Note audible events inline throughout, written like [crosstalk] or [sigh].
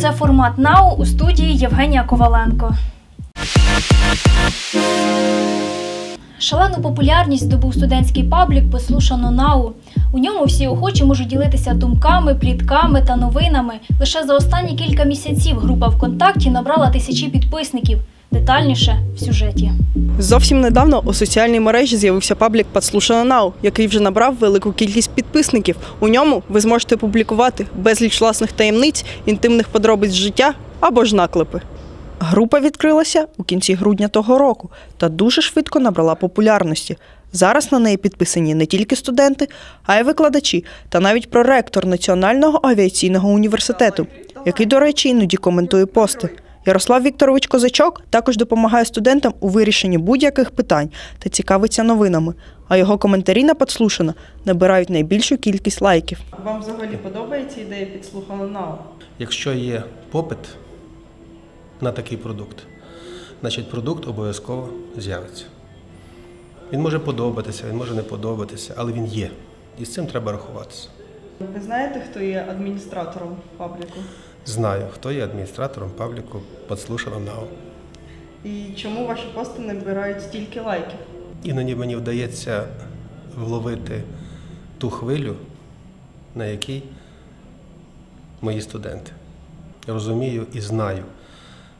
Це формат НАУ у студії Євгенія Коваленко. Шалену популярність здобув студентський паблік Послушано НАУ. У ньому всі охочі можуть ділитися думками, плітками та новинами. Лише за останні кілька місяців група ВКонтакті набрала тисячі підписників. Детальніше в сюжеті. Зовсім недавно у соціальній мережі з'явився паблік «Подслушано Нау», який вже набрав велику кількість підписників. У ньому ви зможете публікувати безліч власних таємниць, інтимних подробиць життя або ж наклепи. Група відкрилася у кінці грудня того року та дуже швидко набрала популярності. Зараз на неї підписані не тільки студенти, а й викладачі та навіть проректор Національного авіаційного університету, який, до речі, іноді коментує пости. Ярослав Вікторович Козачок також допомагає студентам у вирішенні будь-яких питань та цікавиться новинами. А його коментарі на «Подслушано» набирають найбільшу кількість лайків. Вам взагалі подобається ідея підслухано НАУ? Якщо є попит на такий продукт, значить продукт обов'язково з'явиться. Він може подобатися, він може не подобатися, але він є. І з цим треба рахуватися. Ви знаєте, хто є адміністратором пабліку? Знаю, хто є адміністратором пабліку «Подслушано НАУ». І чому ваші пости набирають стільки лайків? Іноді мені вдається вловити ту хвилю, на якій мої студенти. Розумію і знаю,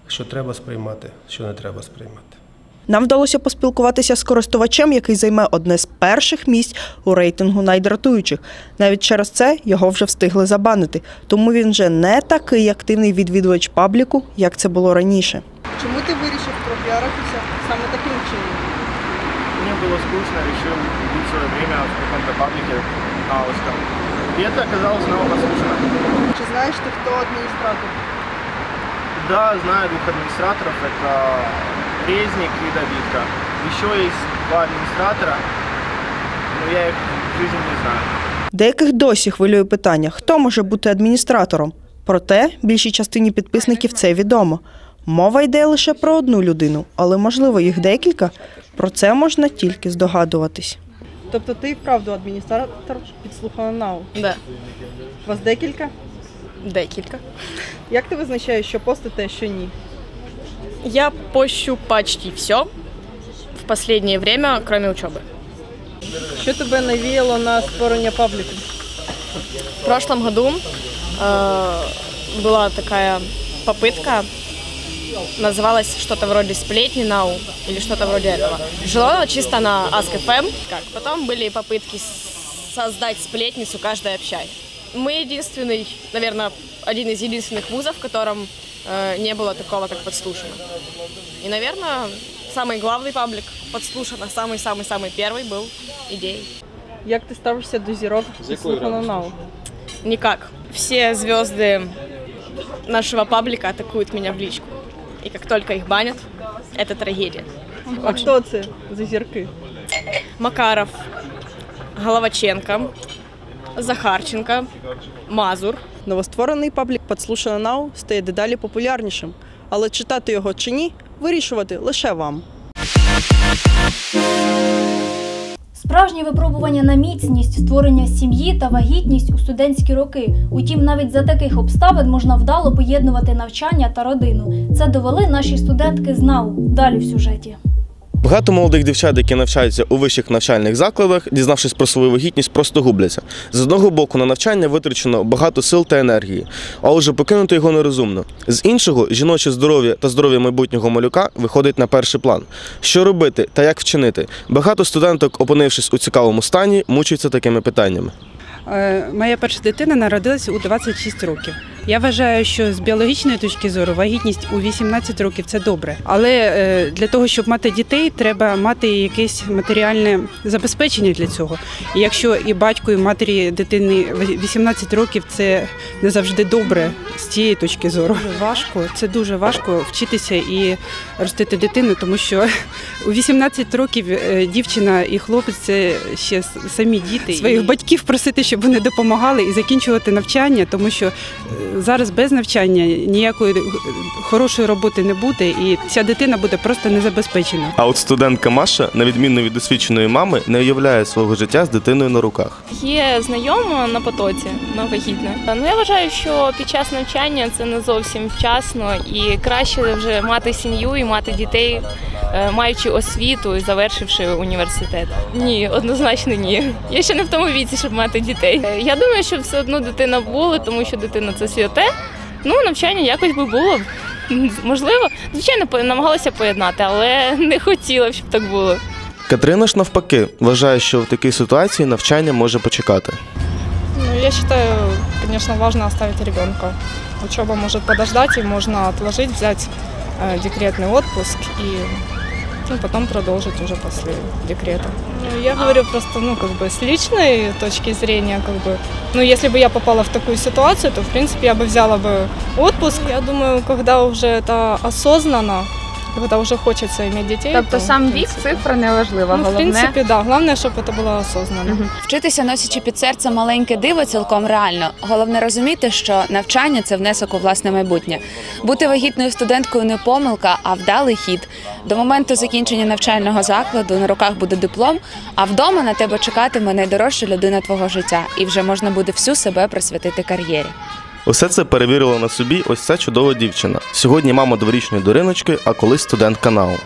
що треба сприймати, що не треба сприймати. Нам вдалося поспілкуватися з користувачем, який займе одне з перших місць у рейтингу найдратуючих. Навіть через це його вже встигли забанити, тому він вже не такий активний відвідувач пабліку, як це було раніше. Чому ти вирішив пропіаритися саме таким чином? Мне было скучно, решил убить свое время в каком-то паблике науском. И это оказалось снова послушно. Чи знаєш ти, хто адміністратор? Да, знаю двух администраторов, это Резник и Давидка. Еще есть два администратора, но я их в жизни не знаю. Деяких досі хвилює питання, хто може бути адміністратором. Проте більшій частині підписників це відомо. Мова йде лише про одну людину, але можливо їх декілька. Про це можна тільки здогадуватись. Тобто ти вправду адміністратор підслухала НАУ. Да, Вас декілька? декілька. Як ти визначаєш, що постите, що ні? Я пощу почти все в последнее время, кроме учебы. Що тебе навіяло на створення пабліку? В прошлом году э, была такая попытка, называлась что-то вроде сплетни нау или что-то вроде этого. Жила чисто на Ask.fm. Как? Потом были попытки создать сплетницу каждой общай. Мы единственный, наверное, один из единственных вузов, в котором не было такого, как подслушано. И, наверное, самый главный паблик подслушано, самый-самый-самый первый был идеей. Як ти ставишся до зірок підслухано НАУ? Никак. Все звезды нашего паблика атакуют меня в личку. И как только их банят, это трагедия. А хто це за зірки? Макаров, Головаченко, Захарченко, Мазур. Новостворений паблік «Подслушано Нау» стає дедалі популярнішим, але читати його чи ні, вирішувати лише вам. Справжнє випробування на міцність, створення сім'ї та вагітність у студентські роки. Утім, навіть за таких обставин можна вдало поєднувати навчання та родину. Це довели наші студентки з НАУ. Далі в сюжеті. Багато молодих дівчат, які навчаються у вищих навчальних закладах, дізнавшись про свою вагітність, просто губляться. З одного боку, на навчання витрачено багато сил та енергії, а отже, покинути його нерозумно. З іншого, жіноче здоров'я та здоров'я майбутнього малюка виходить на перший план. Що робити та як вчинити? Багато студенток, опинившись у цікавому стані, мучаються такими питаннями. Е, Моя перша дитина народилася у 26 років. Я вважаю, що з біологічної точки зору вагітність у 18 років це добре. Але е, для того, щоб мати дітей, треба мати якесь матеріальне забезпечення для цього. І якщо і батько, і матері дитини 18 років, це не завжди добре з цієї точки зору. Дуже важко, це дуже важко вчитися і ростити дитину, тому що [laughs] у 18 років е, дівчина і хлопець це ще самі діти. Своїх батьків просити, щоб вони допомагали і закінчувати навчання, тому що е, зараз без навчання ніякої хорошої роботи не буде, і ця дитина буде просто незабезпечена. А от студентка Маша, на відміну від досвідченої мами, не уявляє свого життя з дитиною на руках. Є знайома на потоці, на вагітна. Ну я вважаю, що під час навчання це не зовсім вчасно і краще вже мати сім'ю і мати дітей, е, маючи освіту і завершивши університет. Ні, однозначно ні. Я ще не в тому віці, щоб мати дітей. Е, Я думаю, що все одно дитина була, тому що дитина це святе. Ну, навчання якось би було. Можливо, звичайно, по- намагалася поєднати, але не хотіла б, щоб так було. Катерина ж навпаки вважає, що в такій ситуації навчання може почекати. Ну, я считаю, конечно, важно оставить ребенка. Учеба может подождать, и можно отложить, взять э, декретный отпуск и ну, потом продолжить уже после декрета. Ну, я говорю просто, ну, как бы с личной точки зрения, как бы, ну, если бы я попала в такую ситуацию, то, в принципе, я бы взяла бы отпуск. Я думаю, когда уже это осознанно, когда уже хочется иметь детей. Тобто то, сам в вік, принципе, цифра не важлива. Ну, в Головне, принципе, да. Главное, чтобы это было осознанно. Вчитися носячи під серцем маленьке диво цілком реально. Головне розуміти, що навчання це внесок у власне майбутнє. Бути вагітною студенткою не помилка, а вдалий хід. До моменту закінчення навчального закладу на руках буде диплом, а вдома на тебе чекатиме найдорожча людина твого життя, і вже можна буде всю себе присвятити кар'єрі. Усе це перевірила на собі ось ця чудова дівчина. Сьогодні мама дворічної Дариночки, а колись студентка НАУ.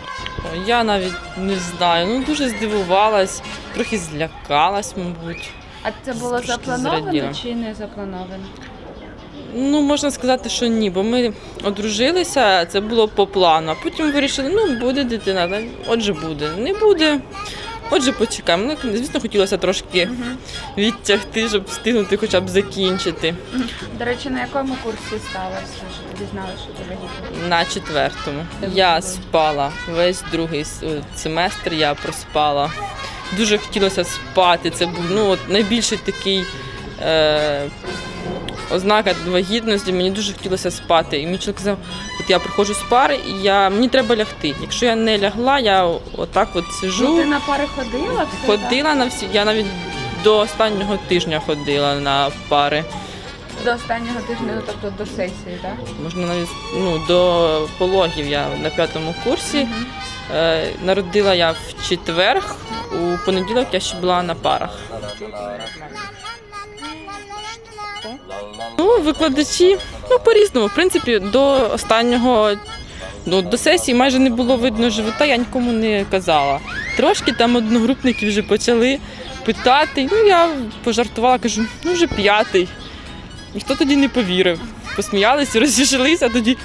Я навіть не знаю. Ну дуже здивувалась, трохи злякалась, мабуть. а це було Трошки заплановано зраділа. чи не заплановано? Ну можна сказати, що ні, бо ми одружилися, це було по плану. А потім вирішили, ну буде дитина, та отже буде. Не буде. Отже, почекаємо. Ну, звісно, хотілося трошки відтягти, щоб встигнути хоча б закінчити. До речі, на якому курсі сталося, що ти дізналася, що ти вагітна? На четвертому. Я спала весь другий с- е, семестр, я проспала. Дуже хотілося спати. Це був ну, от найбільший такий е, ознака вагітності. Мені дуже хотілося спати. І мій чоловік казав, от я приходжу з пари, і я, мені треба лягти. Якщо я не лягла, я отак от сижу. Ну, ти на пари ходила? всі, Ходила на всі. Я навіть до останнього тижня ходила на пари. До останнього тижня, ну, тобто до сесії, так? Можна навіть ну, до пологів я на п'ятому курсі. Е, народила я в четвер, у понеділок я ще була на парах. Ну, викладачі, ну, по-різному. В принципі, до останнього, ну, до сесії майже не було видно живота, я нікому не казала. Трошки там одногрупники вже почали питати. Ну, я пожартувала, кажу, ну вже п'ятий. Ніхто тоді не повірив. Посміялися, [laughs] розійшлися, а тоді.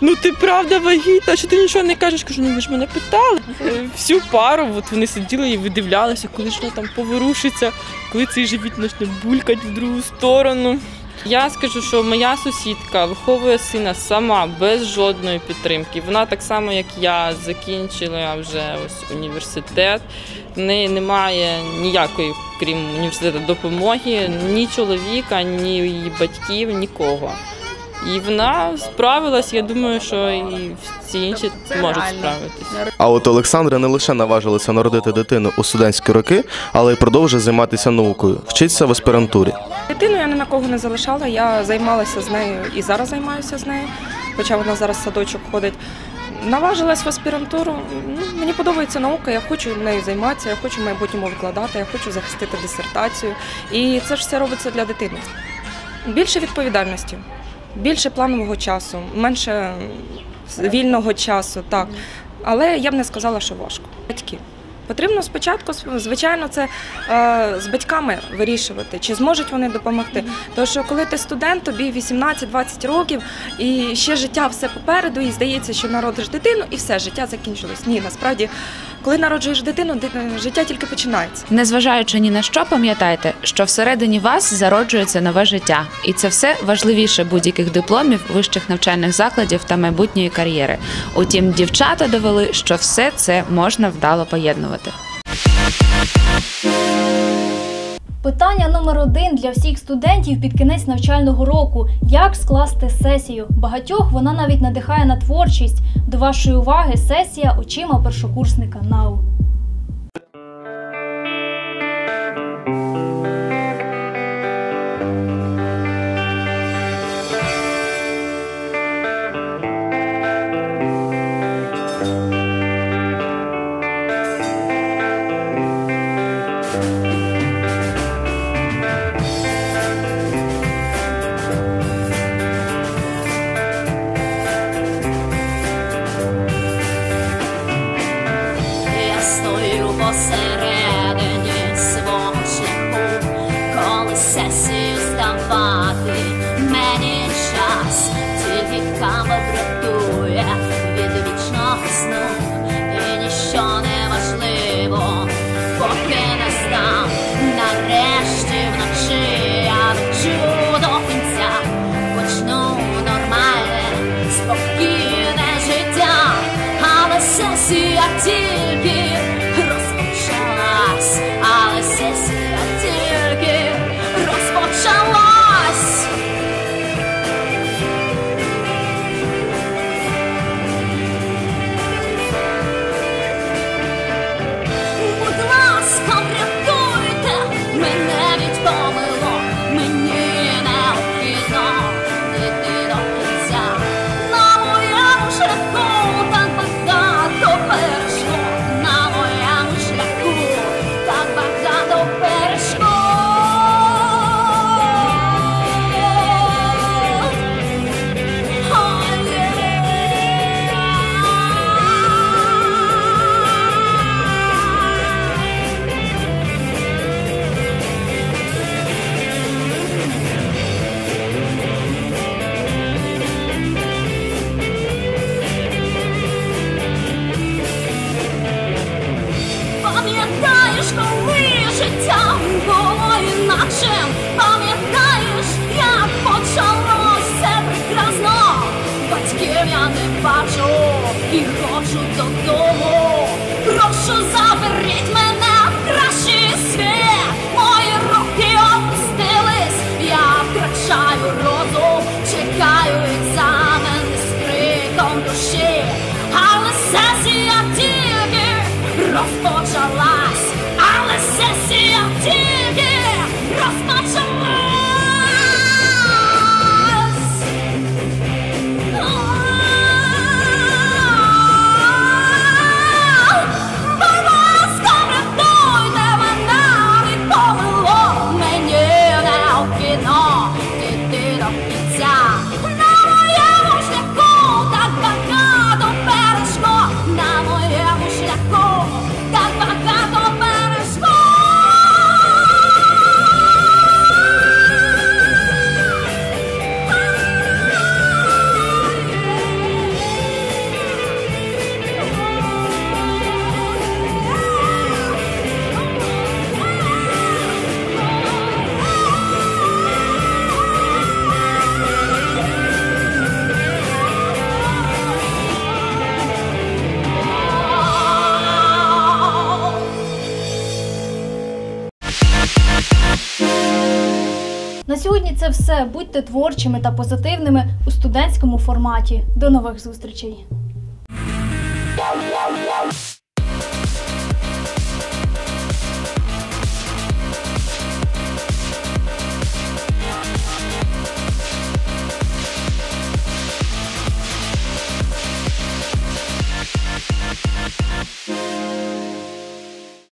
Ну ти правда вагітна, що ти нічого не кажеш? Кажу, ну ви ж мене питали. Всю пару, от вони сиділи і видивлялися, коли вона там поворушиться, коли цей живіт почне булькати в другу сторону. Я скажу, що моя сусідка виховує сина сама без жодної підтримки. Вона так само, як я, закінчила вже ось університет. В неї немає ніякої, крім університету, допомоги, ні чоловіка, ні її батьків, нікого. І вона справилась. Я думаю, що і всі інші Це можуть реально. справитися. А от Олександра не лише наважилася народити дитину у студентські роки, але й продовжує займатися наукою, вчиться в аспірантурі. Дитину я ні на кого не залишала. Я займалася з нею і зараз займаюся з нею, хоча вона зараз в садочок ходить. Наважилась в аспірантуру. Ну, мені подобається наука, я хочу нею займатися, я хочу в майбутньому викладати, я хочу захистити дисертацію. І це ж все робиться для дитини. Більше відповідальності, більше планового часу, менше вільного часу, так. Але я б не сказала, що важко. Батьки. Потрібно спочатку, звичайно, це е, з батьками вирішувати, чи зможуть вони допомогти. Тому що коли ти студент, тобі 18-20 років, і ще життя все попереду, і здається, що народиш дитину, і все, життя закінчилось. Ні, насправді, коли народжуєш дитину, ди- життя тільки починається. Незважаючи ні на що, пам'ятайте, що всередині вас зароджується нове життя, і це все важливіше будь-яких дипломів, вищих навчальних закладів та майбутньої кар'єри. Утім, дівчата довели, що все це можна вдало поєднувати. Питання номер один для всіх студентів під кінець навчального року: як скласти сесію? Багатьох вона навіть надихає на творчість. До вашої уваги сесія очима першокурсника НАУ. На сьогодні це все. Будьте творчими та позитивними у студентському форматі. До нових зустрічей!